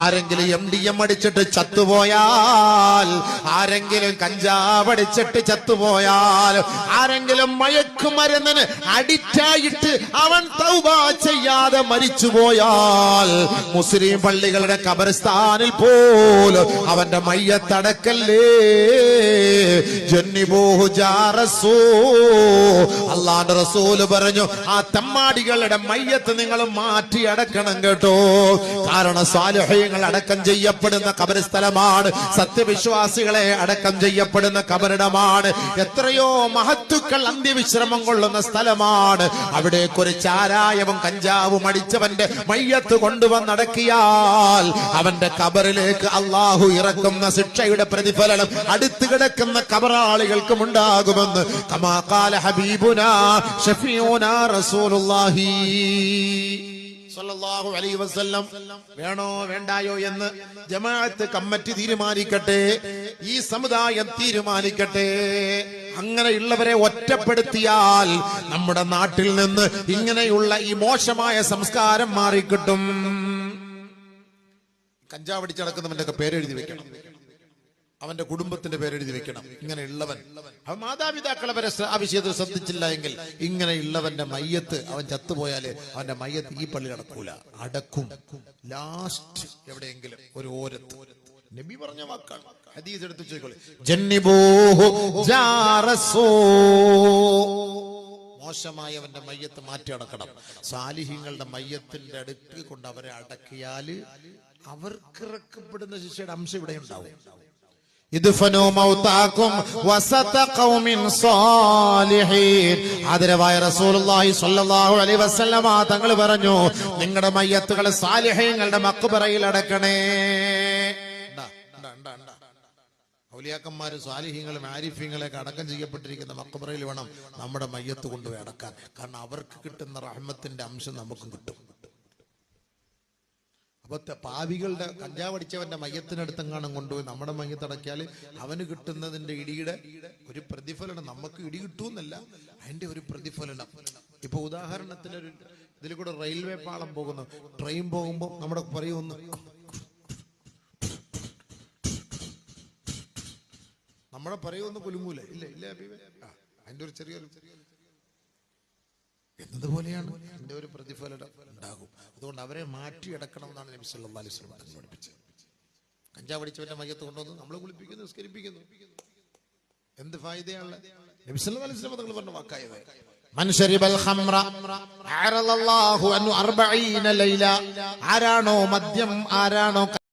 ആരെങ്കിലും M D M അടിച്ചിട്ട് ചത്തുപോയാൽ ആരെങ്കിലും കഞ്ചാവ് അടിച്ചിട്ട് ചത്തുപോയാൽ ആരെങ്കിലും മയക്കുമരുന്നിന് അഡിക്റ്റായിട്ട് അവൻ തൗബ ചെയ്യാതെ മരിച്ചുപോയാൽ മുസ്ലിം പള്ളികളുടെ കബർസ്ഥാനിൽ പോലും അവന്റെ മയ്യത്തടക്കല്ലേ? ജന്നിബോഹു ജാറസൂ അള്ളാന്റെ റസൂൽ പറഞ്ഞു ആ തെമ്മാടികളുടെ മയ്യത്ത് നിങ്ങൾ മാറ്റി അടക്കണം കേട്ടോ. കാരണം സ്വാലഹ്യങ്ങൾ അടക്കം ചെയ്യപ്പെടുന്ന കബരസ്ഥലമാണ് സത്യവിശ്വാസികളെ അടക്കം ചെയ്യപ്പെടുന്ന കബരിടമാണ് എത്രയോ മഹത്തുക്കൾ അന്ത്യവിശ്രമം കൊള്ളുന്ന സ്ഥലമാണ്. അവിടെ ഒരു ചാരായവും കഞ്ചാവും അടിച്ചവന്റെ മയ്യത്ത് കൊണ്ടുവന്നടക്കിയാൽ അവന്റെ കബറിലേക്ക് അള്ളാഹു ഇറക്കുന്ന ശിക്ഷയുടെ പ്രതിഫലനം അടുത്ത് കിടക്കുന്ന കബറാളികൾക്കും ഉണ്ടാകുമെന്ന്. കമാകാല ഹബീബുന ഷഫീഉന റസൂലുള്ളാഹി. അലൈഹി വസല്ലം. വേണോ വേണ്ടായോ എന്ന് ജമാഅത്ത് കമ്മിറ്റി തീരുമാനിക്കട്ടെ. ഈ സമുദായം തീരുമാനിക്കട്ടെ. അങ്ങനെയുള്ളവരെ ഒറ്റപ്പെടുത്തിയാൽ നമ്മുടെ നാട്ടിൽ നിന്ന് ഇങ്ങനെയുള്ള ഈ മോശമായ സംസ്കാരം മാറിക്കിട്ടും. കഞ്ചാവടിച്ച് നടക്കുന്നവന്റെ ഒക്കെ പേരെഴുതി വെക്കണം. അവന്റെ കുടുംബത്തിന്റെ പേരെഴുതി വെക്കണം. ഇങ്ങനെയുള്ളവൻ. അവൻ ശ്ര- ആ വിഷയത്തിൽ ശ്രദ്ധിച്ചില്ല എങ്കിൽ ഇങ്ങനെയുള്ളവന്റെ മയ്യത്ത് അവൻ ചത്തുപോയാൽ അവന്റെ മയ്യത്ത് ഈ പള്ളി അടക്കൂല അടക്കും. ലാസ്റ്റ് എവിടെയെങ്കിലും ഒരു ഓരത്ത്. നബി പറഞ്ഞ വാക്കാണ്. ഹദീസ് എടുത്ത് മോശമായവന്റെ മയ്യത്ത് മാറ്റി അടക്കണം. സാലിഹ്യങ്ങളുടെ മയ്യത്തിന്റെ അടുത്ത് കൊണ്ട് അവരെ അടക്കിയാൽ അവർക്ക് ഇറക്കപ്പെടുന്ന ശിക്ഷയുടെ അംശം ഇവിടെ ഉണ്ടാവും റസൂലുള്ളാഹി സ്വല്ലല്ലാഹു അലൈഹി വസല്ലമ തങ്ങൾ പറഞ്ഞു നിങ്ങളുടെ മയ്യത്തുകൾ സാലിഹീങ്ങളുടെ മക്ബറയിൽ അടക്കണേ. ഔലിയാക്കന്മാര് സ്വാലിഹ്യങ്ങളും ആരിഫ്യങ്ങളൊക്കെ അടക്കം ചെയ്യപ്പെട്ടിരിക്കുന്ന മക്കബറയിൽ വേണം നമ്മുടെ മയ്യത്ത് കൊണ്ടുപോയി അടക്കാൻ. കാരണം അവർക്ക് കിട്ടുന്ന റഹ്മത്തിന്റെ അംശം നമുക്കും കിട്ടും. അപ്പൊ പാവികളുടെ കഞ്ചാവടിച്ചവന്റെ മയ്യത്തിനടുത്തെങ്ങാനും കൊണ്ടുപോയി നമ്മുടെ മയ്യത്തടക്കിയാൽ അവന് കിട്ടുന്നതിന്റെ ഇടിയുടെ ഒരു പ്രതിഫലനം നമുക്ക് ഇടി കിട്ടുമെന്നല്ല അതിന്റെ ഒരു പ്രതിഫലനം. ഇപ്പൊ ഉദാഹരണത്തിന് ഒരു ഇതിൽ കൂടെ റെയിൽവേ പാളം പോകുന്നു. ട്രെയിൻ പോകുമ്പോൾ നമ്മുടെ പറയുമെന്ന് നമ്മുടെ പറയുമെന്ന് കുലുങ്ങൂല? ഇല്ല ഇല്ല? അതിന്റെ ഒരു ചെറിയൊരു എന്നതുപോലെയാണ്. എന്റെ ഒരു പ്രതിഫലനം ഉണ്ടാകും. അതുകൊണ്ട് അവരെ മാറ്റിയെടുക്കണം എന്നാണ് നബി സല്ലാ അലൈഹി സ്വലം പഠിപ്പിച്ചത്. കഞ്ചാവ് അടിച്ചവന്റെ കൊണ്ടുവന്ന്. നമ്മൾ കുളിപ്പിക്കുന്നു നിസ്കരിപ്പിക്കുന്നു. എന്ത് ഫായ്ദയാണ്? നബി സല്ലാ അലൈഹി സ്വലം നിങ്ങൾ പറഞ്ഞ വാക്കായത്. ആരാണോ മദ്യം ആരാണോ